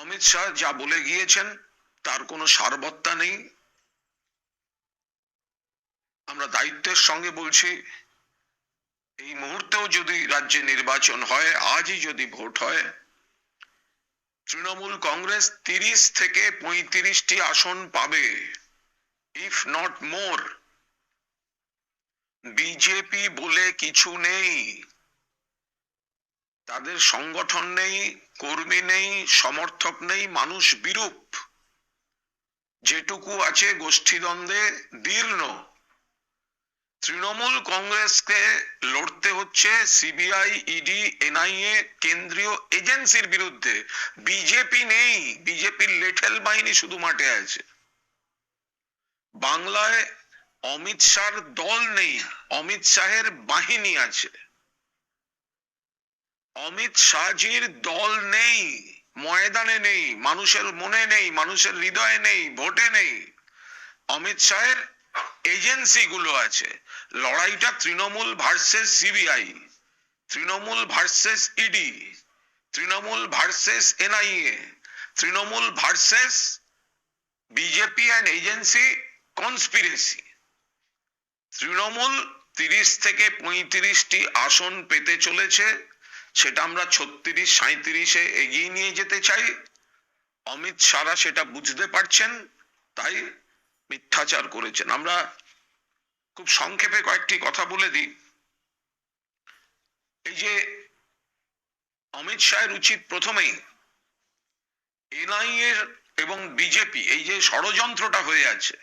অমিত শাহ যা বলে গিয়েছেন, তার কোনো সারবত্তা নেই। আমরা দায়িত্বের সঙ্গে বলছি, এই মুহূর্তেও যদি রাজ্যে নির্বাচন হয়, আজই যদি ভোট হয়, তৃণমূল কংগ্রেস তিরিশ থেকে পঁয়ত্রিশটি আসন পাবে ইফ নট মোর বিজেপি বলে কিছু নেই। তাদের সংগঠন নেই, কর্মী নেই, সমর্থক নেই, মানুষ বিরূপ। যেটুকু আছে গোষ্ঠীদ্বন্দ্বে দীর্ণ। তৃণমূল কংগ্রেসকে লড়তে হচ্ছে সিবিআই, ইডি, এনআইএ, কেন্দ্রীয় এজেন্সির বিরুদ্ধে। বিজেপি নেই, বিজেপির লেঠেল বাহিনী শুধু মাঠে আছে। বাংলায় অমিত শাহর দল নেই, অমিত শাহের বাহিনী আছে। অমিত শাহজির দল নেই, ময়দানে নেই, মানুষের মনে নেই, মানুষের হৃদয়ে নেই, ভোটে নেই। অমিত শাহের এজেন্সি গুলো আছে, লড়াইটা Trinamool versus CBI, Trinamool versus ED, Trinamool versus NIA, Trinamool versus BJP and agency conspiracy Trinamool তিরিশ থেকে পঁয়ত্রিশটি আসন পেতে চলেছে সেটা আমরা ছত্রিশ সাঁত্রিশে এগিয়ে নিয়ে যেতে চাই। অমিত শাহরা সেটা বুঝতে পারছেন, তাই মিথ্যাচার করেছেন। আমরা খুব সংক্ষেপে কয়েকটি কথা বলে দিই। এই যে অমিত শাহের উচিত প্রথমেই এনআইএ এবং বিজেপি, এই যে ষড়যন্ত্রটা হয়ে আছে,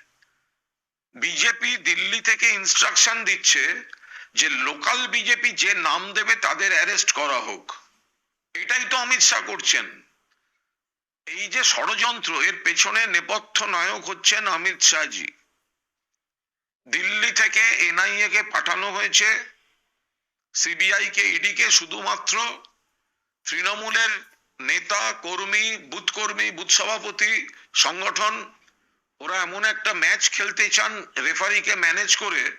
বিজেপি দিল্লি থেকে ইনস্ট্রাকশন দিচ্ছে যে লোকাল বিজেপি যে নাম দেবে তাদের অ্যারেস্ট করা হোক। এটাই তো অমিত শাহ করছেন। এই যে ষড়যন্ত্র, এর পেছনে নেপথ্য নায়ক হচ্ছেন অমিত শাহজি। দিল্লি থেকে এনআইএ কে পাঠানো হয়েছে সিবিআই কে ইডি কে, শুধুমাত্র তৃণমূলের নেতা, কর্মী, বুথ কর্মী, বুথ সভাপতি, সংগঠন, ওরা এমন একটা ম্যাচ খেলতে চান, রেফারিকে ম্যানেজ করে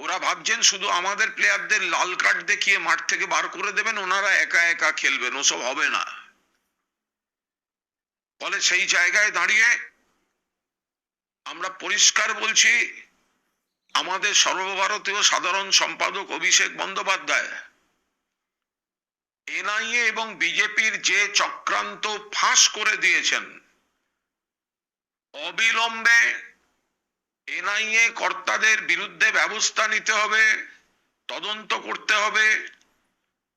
ওরা ভাবছেন শুধু আমাদের প্লেয়ারদের লাল কার্ড দেখিয়ে মাঠ থেকে বার করে দেবেন, ওনারা একা একা খেলবেন, ওসব হবে না। ফলে সেই জায়গায় দাঁড়িয়ে আমরা পরিষ্কার বলছি, আমাদের সর্বভারতীয় সাধারণ সম্পাদক অভিষেক বন্দ্যোপাধ্যায়, এনআইএ এবং বিজেপির যে চক্রান্ত ফাঁস করে দিয়েছেন, অবিলম্বে এনআইএ কর্তাদের বিরুদ্ধে ব্যবস্থা নিতে হবে, তদন্ত করতে হবে।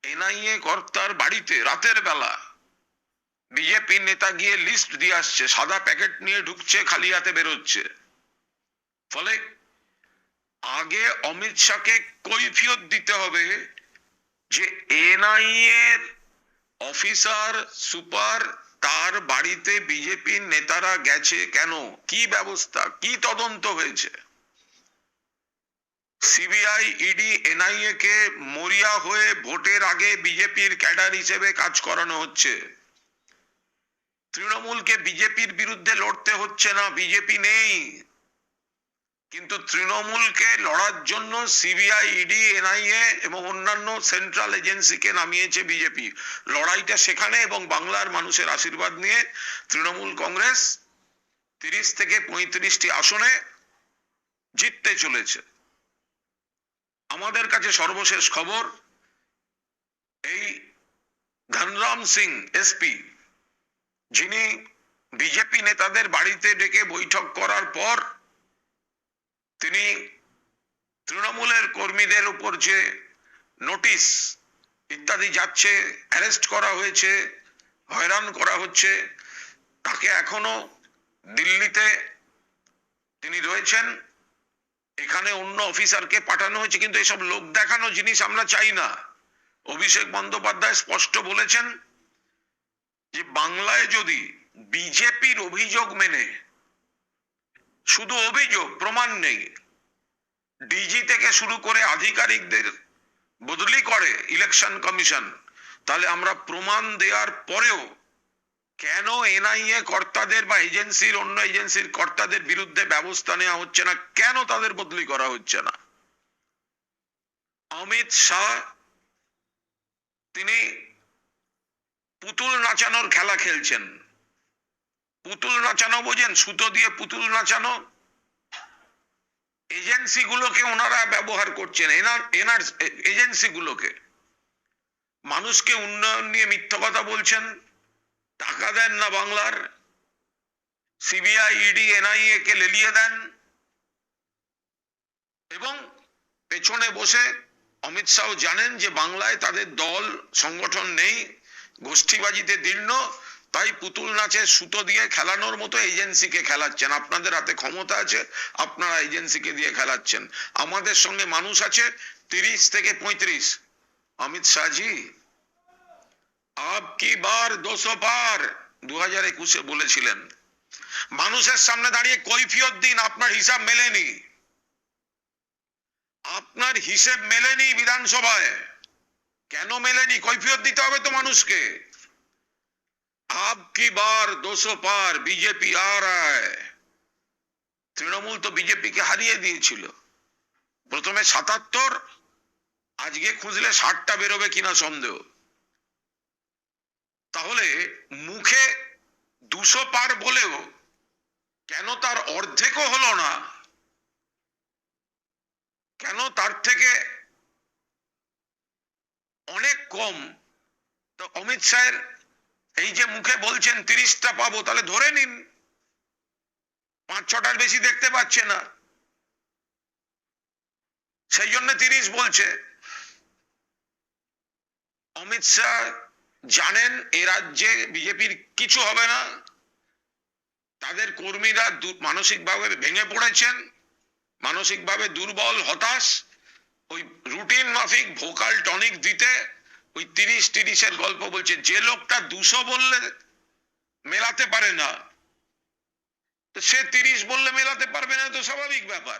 এনআইএ কর্তার বাড়িতে রাতের বেলা বিজেপি নেতা গিয়ে লিস্ট দিয়ে আসছে, সাদা প্যাকেট নিয়ে ঢুকছে, খালি হাতে বেরোচ্ছে। ফলে আগে অমিত শাহকে কৈফিয়ত দিতে হবে যে এনআইএ অফিসার, সুপার তার বাড়িতে বিজেপির নেতারা গেছে কেন? কি ব্যবস্থা? কি তদন্ত হয়েছে? সিবিআই, ইডি, এনআইএ কে মরিয়া হয়ে ভোটের আগে বিজেপির ক্যাডার হিসেবে কাজ করানো হচ্ছে। তৃণমূলকে বিজেপির বিরুদ্ধে লড়তে হচ্ছে না। বিজেপি নেই। কিন্তু তৃণমূলকে লড়ার জন্য সিবিআই ইডি এনআইএ এবং অন্যান্য সেন্ট্রাল এজেন্সিকে নামিয়েছে বিজেপি লড়াইটা সেখানে এবং বাংলার মানুষের আশীর্বাদ নিয়ে তৃণমূল কংগ্রেস তিরিশ থেকে পঁয়ত্রিশটি আসনে জিততে চলেছে। আমাদের কাছে সর্বশেষ খবর, এই ধনরাম সিং এসপি যিনি বিজেপি নেতাদের বাড়িতে ডেকে বৈঠক করার পর তিনি তৃণমূলের কর্মীদের উপর যে নোটিশ ইত্যাদি যাচ্ছে, অ্যারেস্ট করা হয়েছে, হয়রান করা হচ্ছে, তাকে এখনও দিল্লিতে তিনি রয়েছেন। এখানে অন্য অফিসারকে পাঠানো হয়েছে, কিন্তু এসব লোক দেখানো জিনিস আমরা চাই না। অভিষেক বন্দ্যোপাধ্যায় স্পষ্ট বলেছেন যে, বাংলায় যদি বিজেপির অভিযোগ মেনে শুধু অভিযোগ, প্রমাণ নেই। ডিজি থেকে শুরু করে আধিকারিকদের বদলি করে ইলেকশন কমিশন। তাহলে আমরা প্রমাণ দেওয়ার পরেও কেন এনআইএ কর্তাদের বা এজেন্সির, অন্য এজেন্সির কর্তাদের বিরুদ্ধে ব্যবস্থা নেওয়া হচ্ছে না? কেন তাদের বদলি করা হচ্ছে না? অমিত শাহ, তিনি পুতুল নাচানোর খেলা খেলছেন। পুতুল নাচানো বোঝেন, সুতো দিয়ে পুতুল নাচানো। এজেন্সি গুলোকে ওনারা ব্যবহার করছেন এজেন্সি গুলোকে মানুষকে উন্নয়ন নিয়ে মিথ্যা কথা বলছেন, টাকা দেন না বাংলার। সিবিআই, ইডি, এনআইএ কে লেলিয়ে দেন। এবং পেছনে বসে অমিত শাহ জানেন যে বাংলায় তাদের দল, সংগঠন নেই, গোষ্ঠীবাজিতে দীর্ণ। তাই পুতুল নাচের সুতো দিয়ে খেলানোর মতো এজেন্সিকে খেলাচ্ছেন। আপনাদের হাতে ক্ষমতা আছে, আপনারা এজেন্সিকে দিয়ে খেলাচ্ছেন। আমাদের সঙ্গে মানুষ আছে, তিরিশ থেকে পঁয়ত্রিশ। অমিত শাহজি আপ কি বার দোষো পার দু হাজার একুশে বলেছিলেন। মানুষের সামনে দাঁড়িয়ে কৈফিয়ত দিন, আপনার হিসাব মেলেনি। আপনার হিসেব মেলেনি বিধানসভায়। কেন মেলেনি? কৈফিয়ত দিতে হবে তো মানুষকে। কি বার দোষো পার বিজেপি আ রায় তৃণমূল তো বিজেপিকে হারিয়ে দিয়েছিল প্রথমে সাতাত্তর আজকে খুঁজলে ষাটটা বেরোবে কিনা সন্দেহ তাহলে মুখে দুশো পার বলেও কেন তার অর্ধেকও হলো না কেন তার থেকে অনেক কম তো অমিত শাহের এই যে মুখে বলছেন তিরিশটা পাবো, তাহলে ধরে নিন। পাঁচ, ছটার বেশি দেখতে পাচ্ছে না। সেই জন্য তিরিশ বলছে। অমিত শাহ জানেন এ রাজ্যে বিজেপির কিছু হবে না। তাদের কর্মীরা মানসিকভাবে ভেঙে পড়েছেন। মানসিকভাবে দুর্বল, হতাশ। ওই রুটিন মাফিক, ভোকাল টনিক দিতে ওই তিরিশ তিরিশের গল্প বলছে, যে লোকটা দুশো বললে মেলাতে পারে না, তো সে তিরিশ বললে মেলাতে পারবে না, তো স্বাভাবিক ব্যাপার।